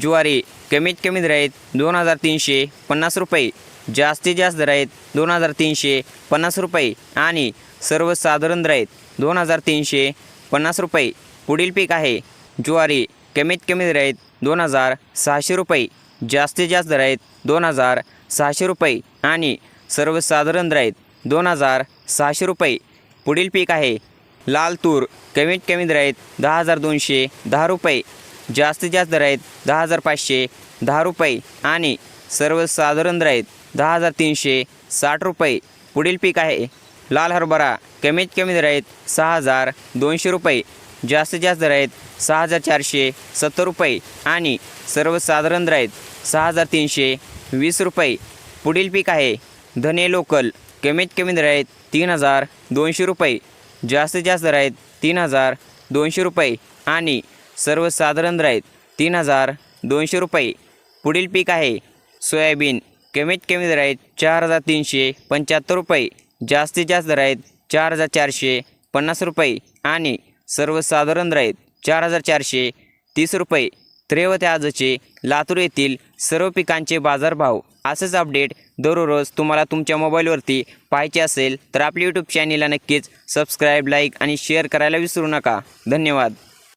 ज्वारी कमीत कमी दर आहेत दोन हजार तीनशे पन्नास रुपये जास्तीत जास्त दर आहेत दोन हजार तीनशे पन्नास रुपये आणि सर्वसाधारण दर आहेत दोन हजार तीनशे पन्नास रुपये. पुढील पीक आहे ज्वारी कमीत कमी दर आहेत दोन हजार सहाशे रुपये जास्तीत जास्त दर आहेत दोन हजार सहाशे रुपये आणि सर्वसाधारण दर आहेत दोन हजार सहाशे रुपये. पुढील पीक आहे लाल तूर कमीत कमी दर आहेत दहा हजार दोनशे दहा रुपये. जास्तीत जास्त दर आहेत दहा हजार पाचशे दहा रुपये आणि सर्वसाधारण दर आहेत दहा हजार तीनशे साठ रुपये. पुढील पीक आहे लाल हरभरा. कमीत कमी दर आहेत सहा हजार दोनशे रुपये. जास्तीत जास्त दर आहेत सहा हजार चारशे सत्तर रुपये आणि सर्वसाधारण दर आहेत सहा हजार तीनशे वीस रुपये. पुढील पीक आहे धने लोकल. कमीत कमी दर आहेत तीन हजार दोनशे रुपये. जास्तीत जास्त दर आहेत तीन हजार दोनशे रुपये आणि सर्वसाधारण दर तीन हजार दोनशे रुपये. पुढील पीक आहे सोयाबीन. कमीत कमी दर आहेत चार हजार तीनशे पंच्याहत्तर रुपये. जास्तीत जास्त दर आहेत चार हजार चारशे पन्नास रुपये. आणि सर्वसाधारण दर आहेत चार हजार चारशे तीस रुपये. त्रेवते आजचे लातूर येथील सर्व पिकांचे बाजारभाव असंच अपडेट दररोज तुम्हाला तुमच्या मोबाईलवरती पाहायचे असेल तर आपल्या यूट्यूब चॅनेलला नक्कीच सबस्क्राईब लाईक आणि शेअर करायला विसरू नका. धन्यवाद.